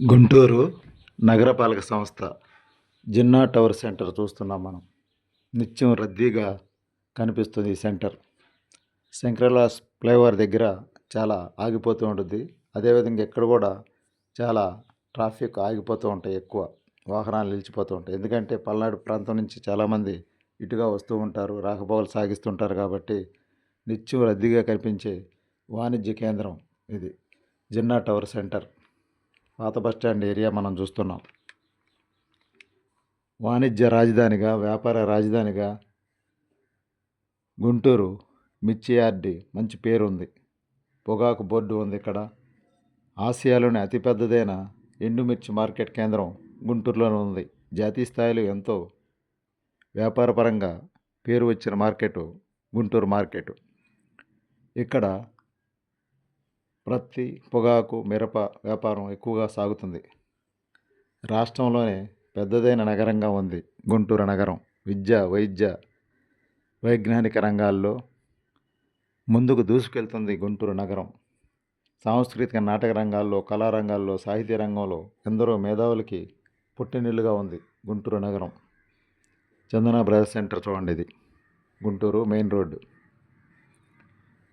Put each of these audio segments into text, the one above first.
గుంటూరు నగరపాలక సంస్థ Jinnah tower centre చూస్తున్నాం మనం. నిత్యం రద్దీగా కనిపిస్తుంది ఈ సెంటర్. శంకరలాస్ ఫ్లైఓవర్ దగ్గర చాలా ఆగిపోతూ ఉంటుంది. అదేవిధంగా ఇక్కడ కూడా చాలా ట్రాఫిక్ ఆగిపోతూ ఉంటాయి ఎక్కువ. వాహనాలు నిలిచిపోతూ ఉంటాయి. ఎందుకంటే పల్నాడు ప్రాంతం నుంచి చాలామంది ఇటుగా వస్తూ ఉంటారు రాకపోకలు సాగిస్తుంటారు కాబట్టి నిత్యం రద్దీగా కనిపించే వాణిజ్య కేంద్రం ఇది. Jinnah tower centre. పాత బస్టాండ్ ఏరియా మనం చూస్తున్నాం. వాణిజ్య రాజధానిగా వ్యాపార రాజధానిగా గుంటూరు మిర్చియార్డి మంచి పేరు ఉంది పొగాకు బోర్డు ఉంది ఇక్కడ. ఆసియాలోని అతిపెద్దదైన ఎండుమిర్చి మార్కెట్ కేంద్రం గుంటూరులోనే ఉంది. జాతీయ స్థాయిలో ఎంతో వ్యాపారపరంగా పేరు వచ్చిన మార్కెట్ గుంటూరు మార్కెట్. ఇక్కడ ప్రత్తి పొగాకు మిరప వ్యాపారం ఎక్కువగా సాగుతుంది. రాష్ట్రంలోనే పెద్దదైన నగరంగా ఉంది గుంటూరు నగరం. విద్య వైద్య వైజ్ఞానిక రంగాల్లో ముందుకు దూసుకెళ్తుంది గుంటూరు నగరం. సాంస్కృతిక నాటక రంగాల్లో కళారంగాల్లో సాహిత్య రంగంలో ఎందరో మేధావులకి పుట్టినిల్లుగా ఉంది గుంటూరు నగరం. చందన బ్రదర్స్ సెంటర్ చూడండి ఇది. Guntur main road.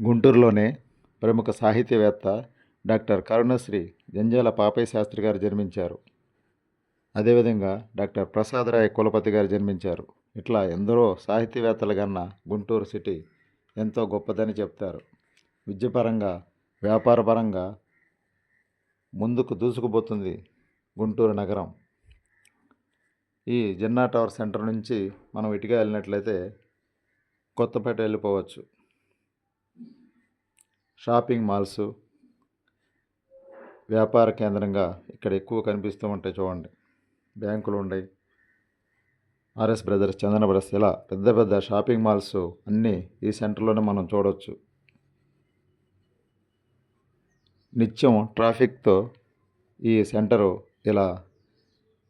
గుంటూరులోనే ప్రముఖ సాహిత్యవేత్త డాక్టర్ కరుణశ్రీ జంజాల పాపయ్య శాస్త్రి గారు జన్మించారు. అదేవిధంగా డాక్టర్ ప్రసాదరాయ కులపతి గారు జన్మించారు. ఇట్లా ఎందరో సాహిత్యవేత్తలు కన్నా గుంటూరు సిటీ ఎంతో గొప్పదని చెప్తారు. విద్యపరంగా వ్యాపారపరంగా ముందుకు దూసుకుపోతుంది గుంటూరు నగరం. ఈ జిన్నా టవర్ సెంటర్ నుంచి మనం ఇటుగా వెళ్ళినట్లయితే కొత్తపేట వెళ్ళిపోవచ్చు. షాపింగ్ మాల్స్ వ్యాపార కేంద్రంగా ఇక్కడ ఎక్కువ కనిపిస్తూ ఉంటాయి చూడండి. బ్యాంకులు ఉన్నాయి ఆర్ఎస్ బ్రదర్స్ చందన బ్రదర్స్ ఇలా పెద్ద పెద్ద షాపింగ్ మాల్స్ అన్నీ ఈ సెంటర్లోనే మనం చూడవచ్చు నిత్యం ట్రాఫిక్తో ఈ సెంటరు ఇలా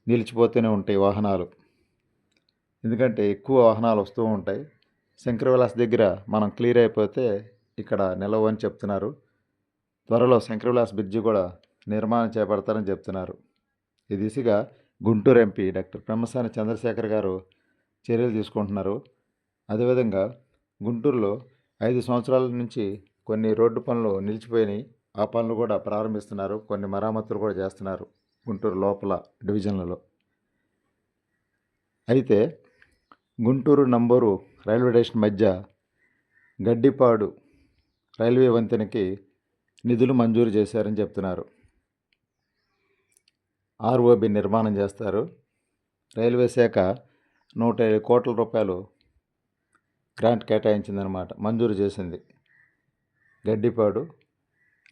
నిలిచిపోతూనే ఉంటాయి వాహనాలు. ఎందుకంటే ఎక్కువ వాహనాలు వస్తూ ఉంటాయి. శంకర విలాస్ దగ్గర మనం క్లియర్ అయిపోతే ఇక్కడ నిలవని చెప్తున్నారు. త్వరలో శంకరవిలాస్ బ్రిడ్జి కూడా నిర్మాణం చేపడతారని చెప్తున్నారు. ఈ దిశగా గుంటూరు ఎంపీ డాక్టర్ బ్రహ్మసాని చంద్రశేఖర్ గారు చర్యలు తీసుకుంటున్నారు. అదేవిధంగా గుంటూరులో ఐదు సంవత్సరాల నుంచి కొన్ని రోడ్డు పనులు నిలిచిపోయినాయి. ఆ పనులు కూడా ప్రారంభిస్తున్నారు. కొన్ని మరామతులు కూడా చేస్తున్నారు గుంటూరు లోపల డివిజన్లలో. అయితే గుంటూరు నంబూరు రైల్వే స్టేషన్ మధ్య గడ్డిపాడు రైల్వే వంతెనకి నిధులు మంజూరు చేశారని చెప్తున్నారు. ఆర్ఓబి నిర్మాణం చేస్తారు. రైల్వే శాఖ నూట ఏడు కోట్ల రూపాయలు గ్రాంట్ కేటాయించిందనమాట మంజూరు చేసింది. గడ్డిపాడు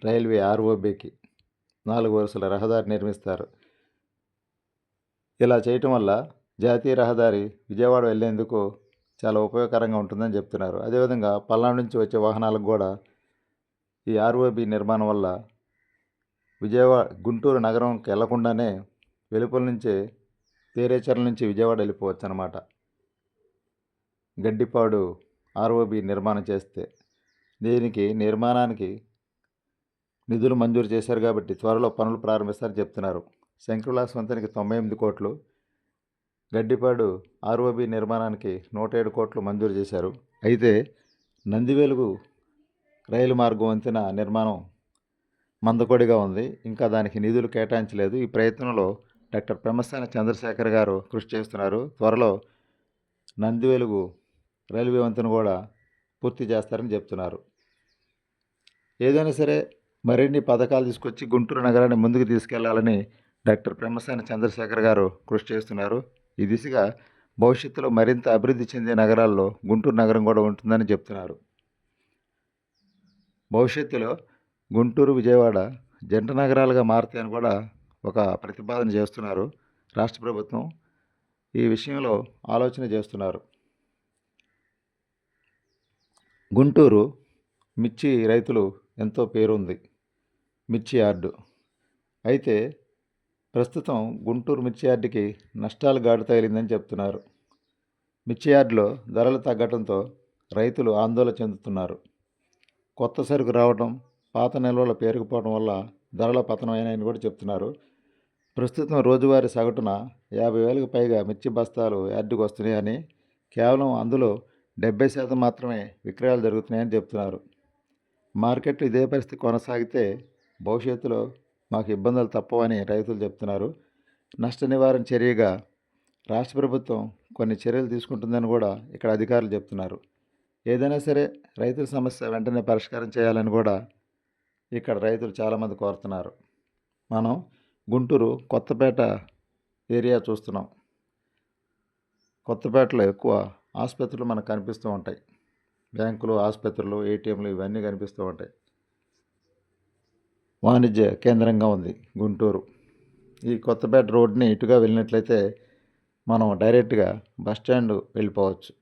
రైల్వే ఆర్ఓబికి నాలుగు వరుసల రహదారి నిర్మిస్తారు. ఇలా చేయటం వల్ల జాతీయ రహదారి విజయవాడ వెళ్ళేందుకు చాలా ఉపయోగకరంగా ఉంటుందని చెప్తున్నారు. అదేవిధంగా పల్నాడు నుంచి వచ్చే వాహనాలకు కూడా ఈ ఆర్ఓబి నిర్మాణం వల్ల విజయవాడ గుంటూరు నగరంకి వెళ్ళకుండానే వెలుపల నుంచే తేరేచర్ల నుంచి విజయవాడ వెళ్ళిపోవచ్చు అనమాట గడ్డిపాడు ఆర్ఓబి నిర్మాణం చేస్తే దీనికి నిర్మాణానికి నిధులు మంజూరు చేశారు కాబట్టి త్వరలో పనులు ప్రారంభిస్తారని చెప్తున్నారు. శంకరవిలాస్ వంతెనకి తొంభై ఎనిమిది కోట్లు గడ్డిపాడు ఆర్ఓబి నిర్మాణానికి నూట ఏడు కోట్లు మంజూరు చేశారు. అయితే నందివేలుగు రైలు మార్గం వంతెన నిర్మాణం మందకొడిగా ఉంది. ఇంకా దానికి నిధులు కేటాయించలేదు. ఈ ప్రయత్నంలో డాక్టర్ పెమ్మసాని చంద్రశేఖర్ గారు కృషి చేస్తున్నారు. త్వరలో నందివేలుగు రైల్వే వంతెన కూడా పూర్తి చేస్తారని చెప్తున్నారు. ఏదైనా సరే మరిన్ని పథకాలు తీసుకొచ్చి గుంటూరు నగరాన్ని ముందుకు తీసుకెళ్ళాలని డాక్టర్ పెమ్మసాని చంద్రశేఖర్ గారు కృషి చేస్తున్నారు. ఈ దిశగా భవిష్యత్తులో మరింత అభివృద్ధి చెందే నగరాల్లో గుంటూరు నగరం కూడా ఉంటుందని చెప్తున్నారు. భవిష్యత్తులో గుంటూరు విజయవాడ జంట నగరాలుగా మారుతాయని కూడా ఒక ప్రతిపాదన చేస్తున్నారు రాష్ట్ర ప్రభుత్వం. ఈ విషయంలో ఆలోచన చేస్తున్నారు. గుంటూరు మిర్చి రైతులు ఎంతో పేరుంది. మిర్చి యార్డు. అయితే ప్రస్తుతం గుంటూరు మిర్చి యార్డుకి నష్టాలు గాడి తగిలిందని చెప్తున్నారు. మిర్చి యార్డులో ధరలు తగ్గడంతో రైతులు ఆందోళన చెందుతున్నారు. కొత్త సరుకు రావడం పాత నిల్వలు పేరుకుపోవడం వల్ల ధరల పతనం అయినాయని కూడా చెప్తున్నారు. ప్రస్తుతం రోజువారీ సగటున యాభై వేలకు పైగా మిర్చి బస్తాలు యార్డుకు వస్తున్నాయని కేవలం అందులో డెబ్బై శాతం మాత్రమే విక్రయాలు జరుగుతున్నాయని చెప్తున్నారు. మార్కెట్లో ఇదే పరిస్థితి కొనసాగితే భవిష్యత్తులో మాకు ఇబ్బందులు తప్పవని రైతులు చెప్తున్నారు. నష్ట నివారణ చర్యగా రాష్ట్ర ప్రభుత్వం కొన్ని చర్యలు తీసుకుంటుందని కూడా ఇక్కడ అధికారులు చెప్తున్నారు. ఏదైనా సరే రైతుల సమస్య వెంటనే పరిష్కారం చేయాలని కూడా ఇక్కడ రైతులు చాలామంది కోరుతున్నారు. మనం గుంటూరు కొత్తపేట ఏరియా చూస్తున్నాం. కొత్తపేటలో ఎక్కువ ఆసుపత్రులు మనకు కనిపిస్తూ ఉంటాయి. బ్యాంకులు ఆసుపత్రులు ఏటీఎంలు ఇవన్నీ కనిపిస్తూ ఉంటాయి. వాణిజ్య కేంద్రంగా ఉంది గుంటూరు. ఈ కొత్తపేట రోడ్ని ఇటుగా వెళ్ళినట్లయితే మనం డైరెక్ట్గా బస్ స్టాండ్ వెళ్ళిపోవచ్చు.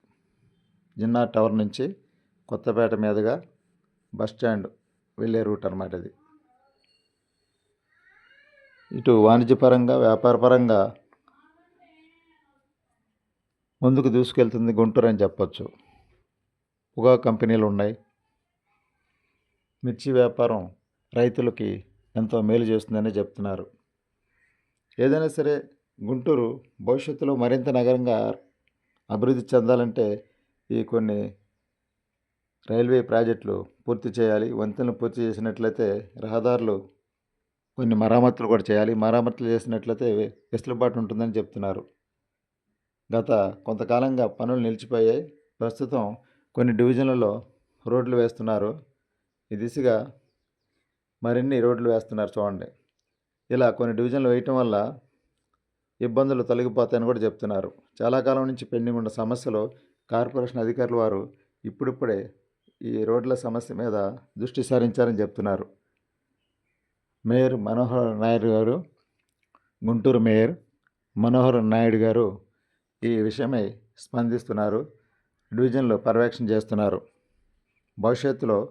జిన్నా టవర్ నుంచి కొత్తపేట మీదుగా బస్ స్టాండ్ వెళ్ళే రూట్ అనమాట ఇది. ఇటు వాణిజ్యపరంగా వ్యాపారపరంగా ముందుకు దూసుకెళ్తుంది గుంటూరు అని చెప్పచ్చు. పొగా కంపెనీలు ఉన్నాయి. మిర్చి వ్యాపారం రైతులకి ఎంతో మేలు చేస్తుందని చెప్తున్నారు. ఏదైనా సరే గుంటూరు భవిష్యత్తులో మరింత నగరంగా అభివృద్ధి చెందాలంటే ఈ కొన్ని రైల్వే ప్రాజెక్టులు పూర్తి చేయాలి. వంతెనలు పూర్తి చేసినట్లయితే రహదారులు కొన్ని మరమ్మతులు కూడా చేయాలి. మరామతులు చేసినట్లయితే వెసులుబాటు ఉంటుందని చెప్తున్నారు. గత కొంతకాలంగా పనులు నిలిచిపోయాయి. ప్రస్తుతం కొన్ని డివిజన్లలో రోడ్లు వేస్తున్నారు. ఈ దిశగా మరిన్ని రోడ్లు వేస్తున్నారు చూడండి. ఇలా కొన్ని డివిజన్లు వేయటం వల్ల ఇబ్బందులు తొలగిపోతాయని కూడా చెప్తున్నారు. చాలా కాలం నుంచి పెండింగ్ ఉన్న సమస్యలు కార్పొరేషన్ అధికారుల వారు ఇప్పుడిప్పుడే ఈ రోడ్ల సమస్య మీద దృష్టి సారించారని చెప్తున్నారు. మేయర్ మనోహర్ నాయుడు గారు గుంటూరు మేయర్ మనోహర్ నాయుడు గారు ఈ విషయమై స్పందిస్తున్నారు. డివిజన్లో పర్యవేక్షణ చేస్తున్నారు. భవిష్యత్తులో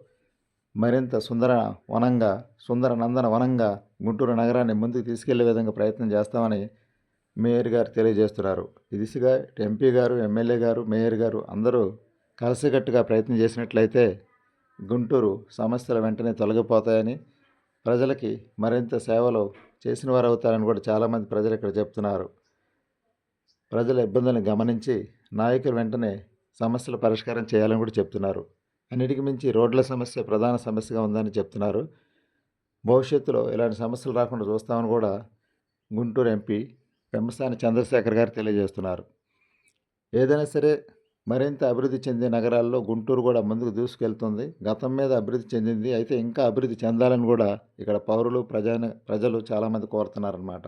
మరింత సుందర వనంగా సుందర నందన వనంగా గుంటూరు నగరాన్ని ముందుకు తీసుకెళ్ళే విధంగా ప్రయత్నం చేస్తామని మేయర్ గారు తెలియజేస్తున్నారు. ఈ దిశగా ఎంపీ గారు ఎమ్మెల్యే గారు మేయర్ గారు అందరూ కలిసికట్టుగా ప్రయత్నం చేసినట్లయితే గుంటూరు సమస్యలు వెంటనే తొలగిపోతాయని ప్రజలకి మరింత సేవలు చేసిన వారు అవుతారని కూడా చాలామంది ప్రజలు ఇక్కడ చెప్తున్నారు. ప్రజల ఇబ్బందులను గమనించి నాయకులు వెంటనే సమస్యల పరిష్కారం చేయాలని కూడా చెప్తున్నారు. అన్నిటికి మించి రోడ్ల సమస్య ప్రధాన సమస్యగా ఉందని చెప్తున్నారు. భవిష్యత్తులో ఇలాంటి సమస్యలు రాకుండా చూస్తామని కూడా గుంటూరు ఎంపీ పెమ్మసాని చంద్రశేఖర్ గారు తెలియజేస్తున్నారు. ఏదైనా సరే మరింత అభివృద్ధి చెందే నగరాల్లో గుంటూరు కూడా ముందుకు దూసుకెళ్తుంది. గతం మీద అభివృద్ధి చెందింది. అయితే ఇంకా అభివృద్ధి చెందాలని కూడా ఇక్కడ పౌరులు ప్రజా ప్రజలు చాలామంది కోరుతున్నారన్నమాట.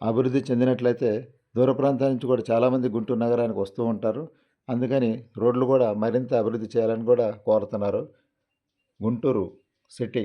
అభివృద్ధి చెందినట్లయితే దూర ప్రాంతాల నుంచి కూడా చాలామంది గుంటూరు నగరానికి వస్తూ ఉంటారు. అందుకని రోడ్లు కూడా మరింత అభివృద్ధి చేయాలని కూడా కోరుతున్నారు. గుంటూరు సిటీ